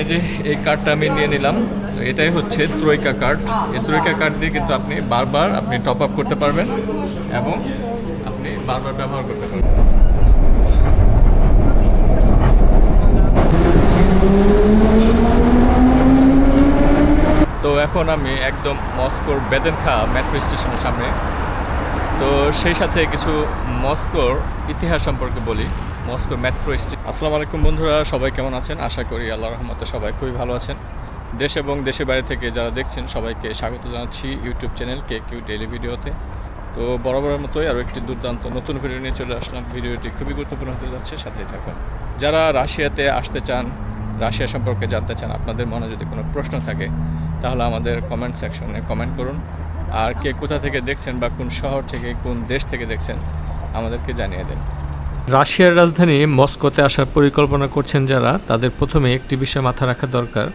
এই যে এই কার্ডটা আমি নিয়ে নিলাম, এটাই হচ্ছে ত্রৈকা কার্ড এই ত্রৈকা কার্ড দিয়ে কিন্তু আপনি বারবার আপনি টপ আপ করতে পারবেন এবং আপনি বারবার ব্যবহার করতে পারবেন। তো এখন আমি একদম মস্কোর বেদেনখা মেট্রো স্টেশনের সামনে। তো সেই সাথে কিছু মস্কোর ইতিহাস সম্পর্কে বলি। মস্কোর মেট্রো স্টেশন। আসসালামু আলাইকুম বন্ধুরা, সবাই কেমন আছেন? আশা করি আল্লাহ রহমতে সবাই খুবই ভালো আছেন। দেশ এবং দেশের বাইরে থেকে যারা দেখছেন, সবাইকে স্বাগত জানাচ্ছি YouTube channel K Q daily ভিডিওতে। তো বরাবরের মতোই আরও একটি দুর্দান্ত নতুন ভিডিও নিয়ে চলে আসলাম। ভিডিওটি খুবই গুরুত্বপূর্ণ হতে যাচ্ছে, সাথেই থাকুন। যারা রাশিয়াতে আসতে চান, রাশিয়া সম্পর্কে জানতে চান, আপনাদের মনে যদি কোনো প্রশ্ন থাকে, তাহলে আমাদের কমেন্ট সেকশনে কমেন্ট করুন। আর কে কোথা থেকে দেখছেন বা কোন শহর থেকে, কোন দেশ থেকে দেখছেন, আমাদেরকে জানিয়ে দেন। রাশিয়ার রাজধানী মস্কোতে আসার পরিকল্পনা করছেন যারা, তাদের প্রথমে একটি বিষয় মাথা রাখা দরকার।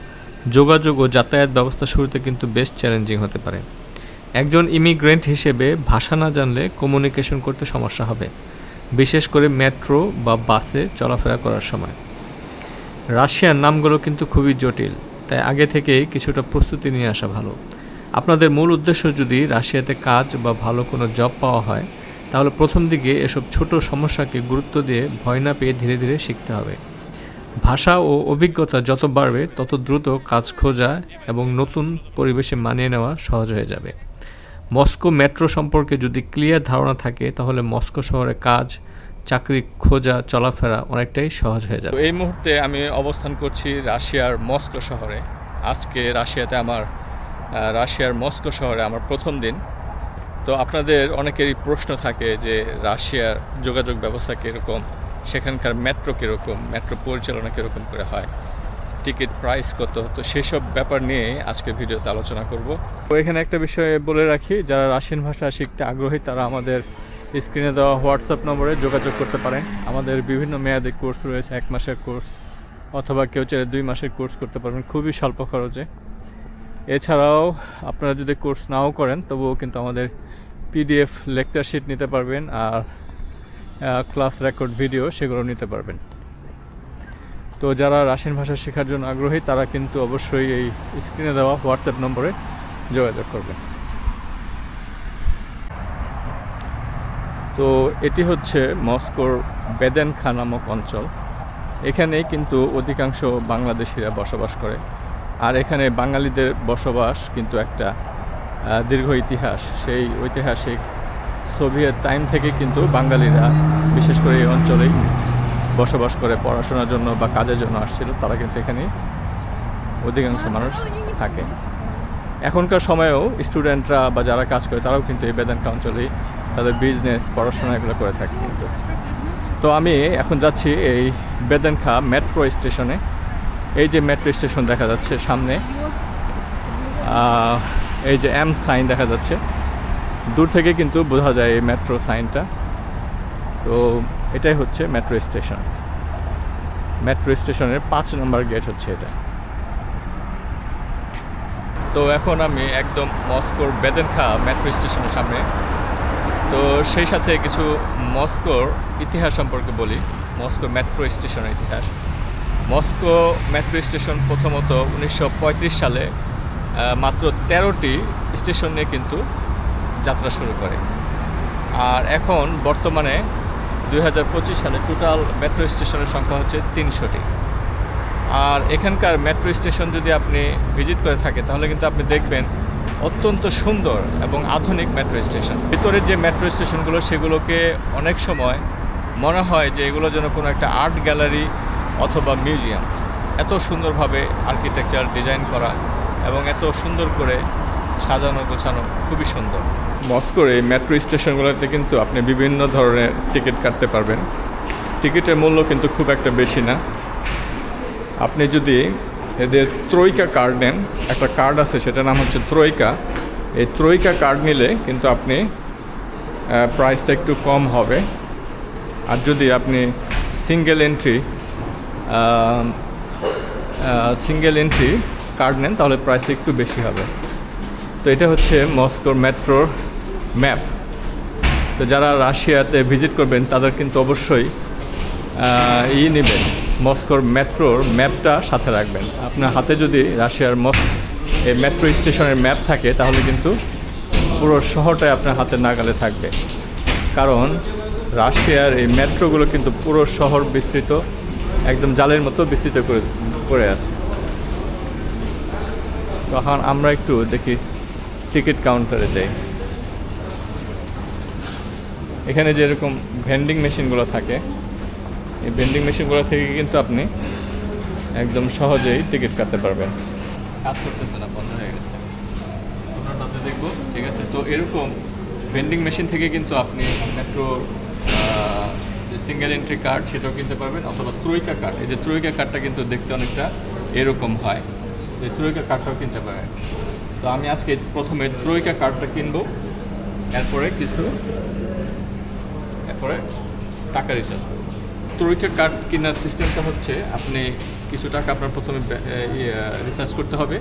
যোগাযোগ ও যাতায়াত ব্যবস্থা শুরুতে কিন্তু বেশ চ্যালেঞ্জিং হতে পারে। একজন ইমিগ্রেন্ট হিসেবে ভাষা না জানলে কমিউনিকেশন করতে সমস্যা হবে, বিশেষ করে মেট্রো বা বাসে চলাফেরা করার সময়। রাশিয়ার নামগুলো কিন্তু খুবই জটিল, তাই আগে থেকেই কিছুটা প্রস্তুতি নিয়ে আসা ভালো। আপনাদের মূল উদ্দেশ্য যদি রাশিয়াতে কাজ বা ভালো কোনো জব পাওয়া হয় তাহলে প্রথম দিকে এসব ছোট সমস্যাকে গুরুত্ব দিয়ে ভয় না পেয়ে ধীরে ধীরে শিখতে হবে। ভাষা ও অভিজ্ঞতা যত বাড়বে, তত দ্রুত কাজ খোঁজা এবং নতুন পরিবেশে মানিয়ে নেওয়া সহজ হয়ে যাবে। মস্কো মেট্রো সম্পর্কে যদি ক্লিয়ার ধারণা থাকে, তাহলে মস্কো শহরে কাজ, চাকরি খোঁজা, চলাফেরা অনেকটাই সহজ হয়ে যাবে। এই মুহূর্তে আমি অবস্থান করছি রাশিয়ার মস্কো শহরে। আজকে রাশিয়াতে আমার রাশিয়ার মস্কো শহরে আমার প্রথম দিন। তো আপনাদের অনেকেরই প্রশ্ন থাকে যে রাশিয়ার যোগাযোগ ব্যবস্থা কীরকম? সেখানকার মেট্রো কীরকম? মেট্রো পরিচালনা কীরকম করে হয়? টিকিট প্রাইস কত? তো সেসব ব্যাপার নিয়ে আজকে ভিডিওতে আলোচনা করব। তো এখানে একটা বিষয় বলে রাখি, যারা রাশিয়ান ভাষা শিখতে আগ্রহী, তারা আমাদের স্ক্রিনে দেওয়া হোয়াটসঅ্যাপ নম্বরে যোগাযোগ করতে পারেন। আমাদের বিভিন্ন মেয়াদে কোর্স রয়েছে, এক মাসের কোর্স, অথবা কেউ চাইলে দুই মাসের কোর্স করতে পারবেন খুবই স্বল্প খরচে। এছাড়াও আপনারা যদি কোর্স নাও করেন, তবুও কিন্তু আমাদের পিডিএফ লেকচার শিট নিতে পারবেন আর ক্লাস রেকর্ড ভিডিও সেগুলো নিতে পারবেন। তো যারা রাশিয়ান ভাষা শেখার জন্য আগ্রহী, তারা কিন্তু অবশ্যই এই স্ক্রিনে দেওয়া হোয়াটসঅ্যাপ নম্বরে যোগাযোগ করবেন। তো এটি হচ্ছে মস্কোর বেদেনখা নামক অঞ্চল। এখানেই কিন্তু অধিকাংশ বাংলাদেশিরা বসবাস করে। আর এখানে বাঙালিদের বসবাস কিন্তু একটা দীর্ঘ ইতিহাস। সেই ঐতিহাসিক সোভিয়েত টাইম থেকে কিন্তু বাঙালিরা, বিশেষ করে এই অঞ্চলেই বসবাস করে, পড়াশোনার জন্য বা কাজের জন্য আসছিল, তারা কিন্তু এখানে অধিকাংশ মানুষ থাকে। এখনকার সময়েও স্টুডেন্টরা বা যারা কাজ করে, তারাও কিন্তু এই বেদাঙ্কা অঞ্চলেই তাদের বিজনেস পড়াশোনা এগুলো করে থাকে কিন্তু। তো আমি এখন যাচ্ছি এই বেদানখা মেট্রো স্টেশনে। এই যে মেট্রো স্টেশন দেখা যাচ্ছে সামনে এই যে এম সাইন দেখা যাচ্ছে। দূর থেকে কিন্তু বোঝা যায় এই মেট্রো সাইনটা তো এটাই হচ্ছে মেট্রো স্টেশন মেট্রো স্টেশনের পাঁচ নম্বর গেট হচ্ছে এটা। তো এখন আমি একদম মস্কোর বেদেনখা মেট্রো স্টেশনের সামনে। তো সেই সাথে কিছু মস্কোর ইতিহাস সম্পর্কে বলি। মস্কো মেট্রো স্টেশনের ইতিহাস। মস্কো মেট্রো স্টেশন প্রথমত উনিশশো পঁয়ত্রিশ সালে মাত্র তেরোটি স্টেশন নিয়ে কিন্তু যাত্রা শুরু করে। আর এখন বর্তমানে দু হাজার পঁচিশ সালে টোটাল মেট্রো স্টেশনের সংখ্যা হচ্ছে তিনশোটি। আর এখানকার মেট্রো স্টেশন যদি আপনি ভিজিট করে থাকে, তাহলে কিন্তু আপনি দেখবেন অত্যন্ত সুন্দর এবং আধুনিক মেট্রো স্টেশন ভিতরের যে মেট্রো স্টেশনগুলো সেগুলোকে অনেক সময় মনে হয় যে এগুলো যেন কোনো একটা আর্ট গ্যালারি অথবা মিউজিয়াম এত সুন্দরভাবে আর্কিটেকচার ডিজাইন করা এবং এত সুন্দর করে সাজানো, গোছানো খুবই সুন্দর। মস্কোর এই মেট্রো স্টেশনগুলোতে কিন্তু আপনি বিভিন্ন ধরনের টিকিট কাটতে পারবেন। টিকিটের মূল্য কিন্তু খুব একটা বেশি না। আপনি যদি এদের ত্রৈকা কার্ড নেন, একটা কার্ড আছে, সেটার নাম হচ্ছে ত্রৈকা। এই ত্রৈকা কার্ড নিলে কিন্তু আপনি প্রাইসটা একটু কম হবে। আর যদি আপনি single entry single entry card নেন, তাহলে প্রাইসটা একটু বেশি হবে। তো এটা হচ্ছে মস্কোর মেট্রোর ম্যাপ তো যারা রাশিয়াতে ভিজিট করবেন, তাদের কিন্তু অবশ্যই ই নেবেন। মস্কোর মেট্রোর ম্যাপটা সাথে রাখবেন। আপনার হাতে যদি রাশিয়ার মস এই মেট্রো স্টেশনের ম্যাপ থাকে, তাহলে কিন্তু পুরো শহরটাই আপনার হাতে নাগালে থাকবে। কারণ রাশিয়ার এই মেট্রোগুলো কিন্তু পুরো শহর বিস্তৃত, একদম জালের মতো বিস্তৃত করে করে আছে। তখন আমরা একটু দেখি টিকিট কাউন্টারে যাই। এখানে যেরকম ভেন্ডিং মেশিনগুলো থাকে, এই ভেন্ডিং মেশিনগুলো থেকে কিন্তু আপনি একদম সহজেই টিকিট কাটতে পারবেন। কাজ করতেছে না, বন্ধ হয়ে গেছে। আমরা তাতে দেখব, ঠিক আছে? তো এরকম ভেন্ডিং মেশিন থেকে কিন্তু আপনি মেট্রো যে সিঙ্গেল এন্ট্রি কার্ড সেটাও কিনতে পারবেন, অথবা ত্রৈকা কার্ড এই যে ত্রৈকা কার্ডটা কিন্তু দেখতে অনেকটা এরকম হয়। এই ত্রৈকা কার্ডটাও কিনতে পারে। তো আমি আজকে প্রথমে ত্রয়িকা কার্ডটা কিনবো। এরপরে কিছু, এরপরে টাকা রিচার্জ করব। ত্রৈকা কার্ড কেনার সিস্টেমটা হচ্ছে, আপনি কিছু টাকা আপনার প্রথমে রিচার্জ করতে হবে।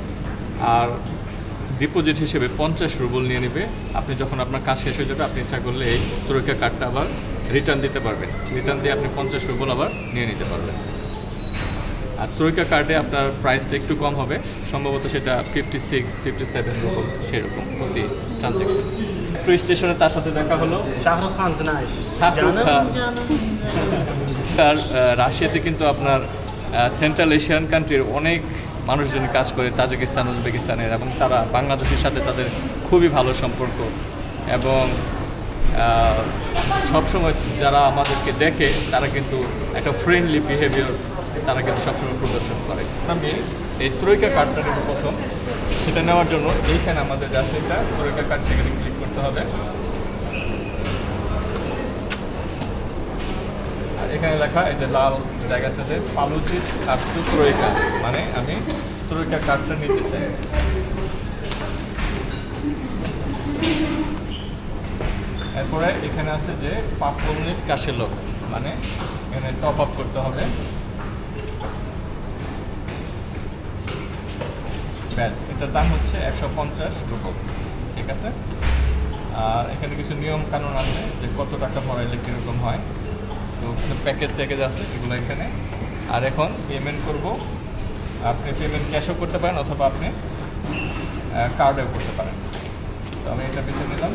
আর ডিপোজিট হিসেবে পঞ্চাশ রুবল নিয়ে নেবে। আপনি যখন আপনার কাজ শেষ হয়ে যাবে, আপনি ইচ্ছা করলে এই ত্রৈকা কার্ডটা আবার রিটার্ন দিতে পারবেন। রিটার্ন দিয়ে আপনি পঞ্চাশ রুবল আবার নিয়ে নিতে পারবেন। আর ত্রৈকা কার্ডে আপনার প্রাইসটা একটু কম হবে। সম্ভবত সেটা fifty six fifty seven rouble সেরকম প্রতি ট্রানজ্যাকশন মেট্রো স্টেশনে তার সাথে দেখা হলো। শাহরুখ খান শাহরুখ খান। আহ, রাশিয়াতে কিন্তু আপনার সেন্ট্রাল এশিয়ান কান্ট্রির অনেক মানুষজন কাজ করে তাজিকিস্তান উজবেকিস্তানের এবং তারা বাংলাদেশের সাথে তাদের খুবই ভালো সম্পর্ক। এবং সবসময় যারা আমাদেরকে দেখে তারা কিন্তু একটা ফ্রেন্ডলি বিহেভিয়ার তারা কিন্তু সবসময় প্রদর্শন করে। আমি এই ত্রৈকা কার্ডটা নেব প্রথম। সেটা নেওয়ার জন্য এইখানে আমাদের যা সেটা ত্রৈকা কার্ড সেখানে ক্লিক করতে হবে। আর এখানে লেখা এই যে লাল জায়গাটাতে পালুচিত কার্টু ত্রয়িকা মানে আমি ত্রয়িকা কার্ডটা নিতে চাই। এরপরে এখানে আছে যে পাপমিনিট কাশে লোক মানে এখানে টপ আপ করতে হবে। ব্যাস, এটার দাম হচ্ছে একশো পঞ্চাশ রুপো, ঠিক আছে? আর এখানে কিছু নিয়ম কানুন আছে যে কত টাকা ভরাইলে কীরকম হয়। তো প্যাকেজ ট্যাকেজ আছে এগুলো এখানে। আর এখন পেমেন্ট করব। আপনি পেমেন্ট ক্যাশও করতে পারেন অথবা আপনি কার্ডেও করতে পারেন। তো আমি এটা বেছে নিলাম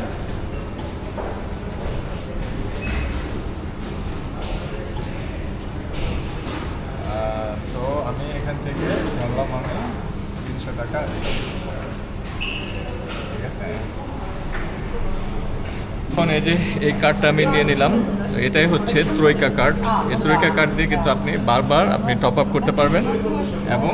আহ, তো আমি এখান থেকে ধরলাম আমি তিনশো টাকা ঠিক আছে এখন এই যে, এই কার্ডটা আমি নিয়ে নিলাম। এটাই হচ্ছে ত্রৈকা কার্ড এই ত্রৈকা কার্ড দিয়ে কিন্তু আপনি বারবার আপনি টপ আপ করতে পারবেন এবং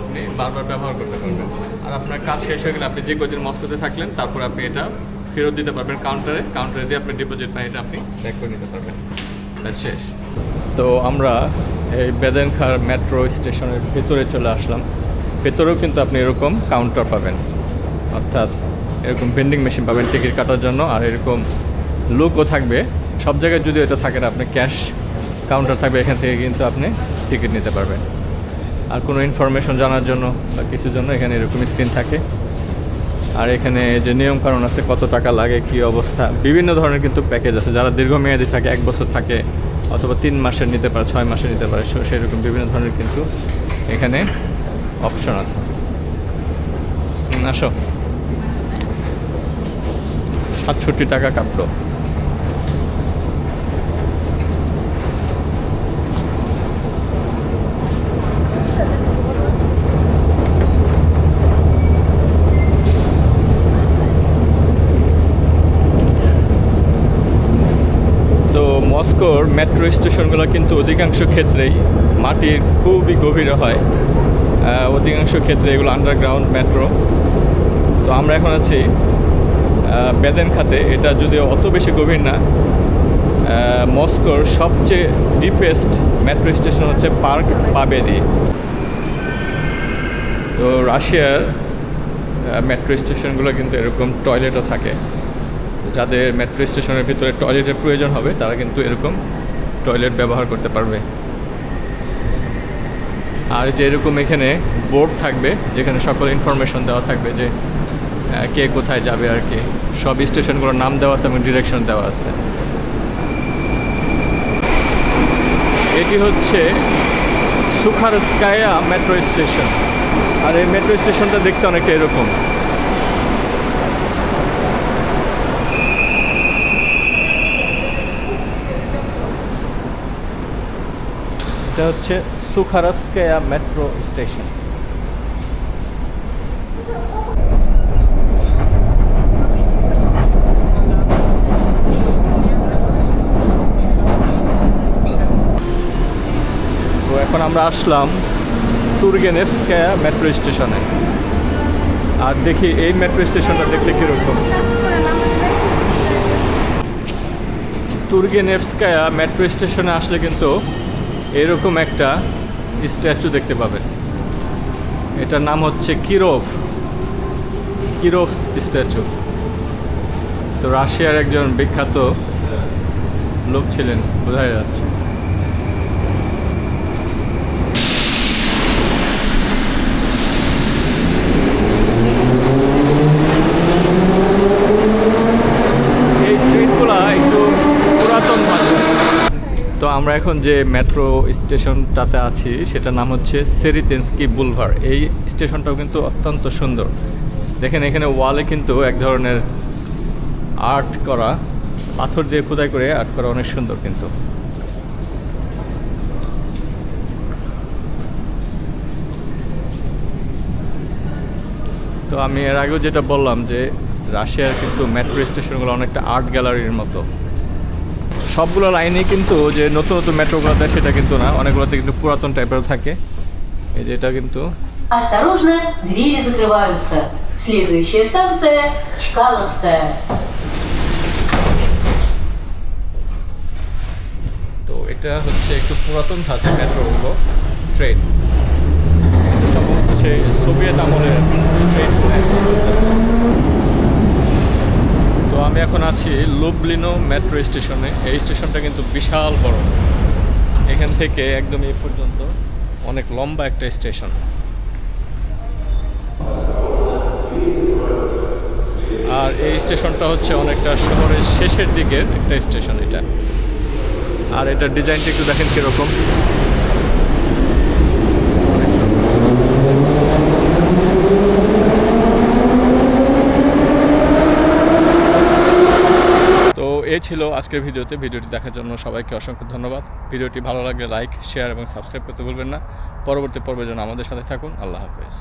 আপনি বারবার ব্যবহার করতে পারবেন। আর আপনার কাজ শেষ হয়ে গেলে আপনি যে কদিন মস্কোতে থাকলেন, তারপর আপনি এটা ফেরত দিতে পারবেন কাউন্টারে কাউন্টারে দিয়ে আপনি ডিপোজিট পাই এটা আপনি ব্যাক করে নিতে পারবেন। শেষ। তো আমরা এই বেদেনখার মেট্রো স্টেশনের ভেতরে চলে আসলাম। ভেতরেও কিন্তু আপনি এরকম কাউন্টার পাবেন। অর্থাৎ এরকম ভেন্ডিং মেশিন পাবেন টিকিট কাটার জন্য, আর এরকম লোকও থাকবে। সব জায়গায় যদি এটা থাকে না, আপনি ক্যাশ কাউন্টার থাকবে, এখান থেকে কিন্তু আপনি টিকিট নিতে পারবেন। আর কোনো ইনফরমেশন জানার জন্য বা কিছুর জন্য এখানে এরকম স্ক্রিন থাকে। আর এখানে যে নিয়ম কারণ আছে, কত টাকা লাগে, কি অবস্থা, বিভিন্ন ধরনের কিন্তু প্যাকেজ আছে। যারা দীর্ঘমেয়াদী থাকে, এক বছর থাকে, অথবা তিন মাসের নিতে পারে, ছয় মাসের নিতে পারে সেরকম বিভিন্ন ধরনের কিন্তু এখানে অপশন আছে। আসো। সাতষট্টি টাকা কাটলো। তো মস্কোর মেট্রো স্টেশনগুলো কিন্তু অধিকাংশ ক্ষেত্রেই মাটির খুবই গভীরে হয়। অধিকাংশ ক্ষেত্রে এগুলো আন্ডারগ্রাউন্ড মেট্রো তো আমরা এখন আছি বেদেন খাতে, এটা যদিও অত বেশি গভীর না মস্কোর সবচেয়ে ডিপেস্ট মেট্রো স্টেশন হচ্ছে পার্ক পাবেদি তো রাশিয়ার মেট্রো স্টেশনগুলো কিন্তু এরকম টয়লেটও থাকে। যাদের মেট্রো স্টেশনের ভিতরে টয়লেটের প্রয়োজন হবে, তারা কিন্তু এরকম টয়লেট ব্যবহার করতে পারবে। আর যে এরকম এখানে বোর্ড থাকবে, যেখানে সকল ইনফরমেশন দেওয়া থাকবে যে কে কোথায় যাবে আর কি। সব স্টেশনগুলোর নাম দেওয়া আছে এবং ডিরেকশন দেওয়া আছে। এটি হচ্ছে সুখারস্কায়া মেট্রো স্টেশন আর এই মেট্রো স্টেশনটা দেখতে অনেকটা এরকম। এটা হচ্ছে সুখারস্কায়া মেট্রো স্টেশন এখন আমরা আসলাম তুর্গেনেভস্কায়া মেট্রো স্টেশনে আর দেখি এই মেট্রো স্টেশনটা দেখতে কীরকম। তুর্গেনেভস্কায়া মেট্রো স্টেশনে আসলে কিন্তু এরকম একটা স্ট্যাচু দেখতে পাবেন এটার নাম হচ্ছে কিরোভ। কিরোভ স্ট্যাচু তো রাশিয়ার একজন বিখ্যাত লোক ছিলেন বোঝা যাচ্ছে এই ট্রেনগুলো একটু পুরাতন মানের তো আমরা এখন যে মেট্রো স্টেশনটাতে আছি, সেটার নাম হচ্ছে সেরিতেন্সকি বুলভার এই স্টেশনটাও কিন্তু অত্যন্ত সুন্দর। দেখেন এখানে ওয়ালে কিন্তু এক ধরনের আর্ট করা, পাথর দিয়ে খোদাই করে আর্ট করা অনেক সুন্দর কিন্তু। তো আমি এর আগেও যেটা বললাম যে, রাশিয়ার কিন্তু মেট্রো স্টেশনগুলো অনেকটা আর্ট গ্যালারির মতো। সবগুলো লাইনে কিন্তু যে নতুন নতুন মেট্রোগুলো দেয় সেটা কিন্তু না অনেকগুলোতে কিন্তু পুরাতন টাইপেরও থাকে এই যে এটা কিন্তু Осторожно, двери закрываются. Следующая станция – Чкаловская. তো এটা হচ্ছে একটু পুরাতন ধাঁচের মেট্রোগুলো ট্রেন এটা সম্ভবত সেই সোভিয়েত আমলের আমি এখন আছি লুবলিনো মেট্রো স্টেশনে। এই স্টেশনটা কিন্তু বিশাল বড়। এখান থেকে একদম এই পর্যন্ত অনেক লম্বা একটা স্টেশন। আর এই স্টেশনটা হচ্ছে অনেকটা শহরের শেষের দিকের একটা স্টেশন এটা। আর এটার ডিজাইনটা একটু দেখেন কীরকম। অনেক এই ছিল আজকের ভিডিওতে। ভিডিওটি দেখার জন্য সবাইকে অসংখ্য ধন্যবাদ। ভিডিওটি ভালো লাগলে লাইক, শেয়ার এবং সাবস্ক্রাইব করতে ভুলবেন না। পরবর্তী পর্বের জন্য আমাদের সাথে থাকুন। আল্লাহ হাফেজ।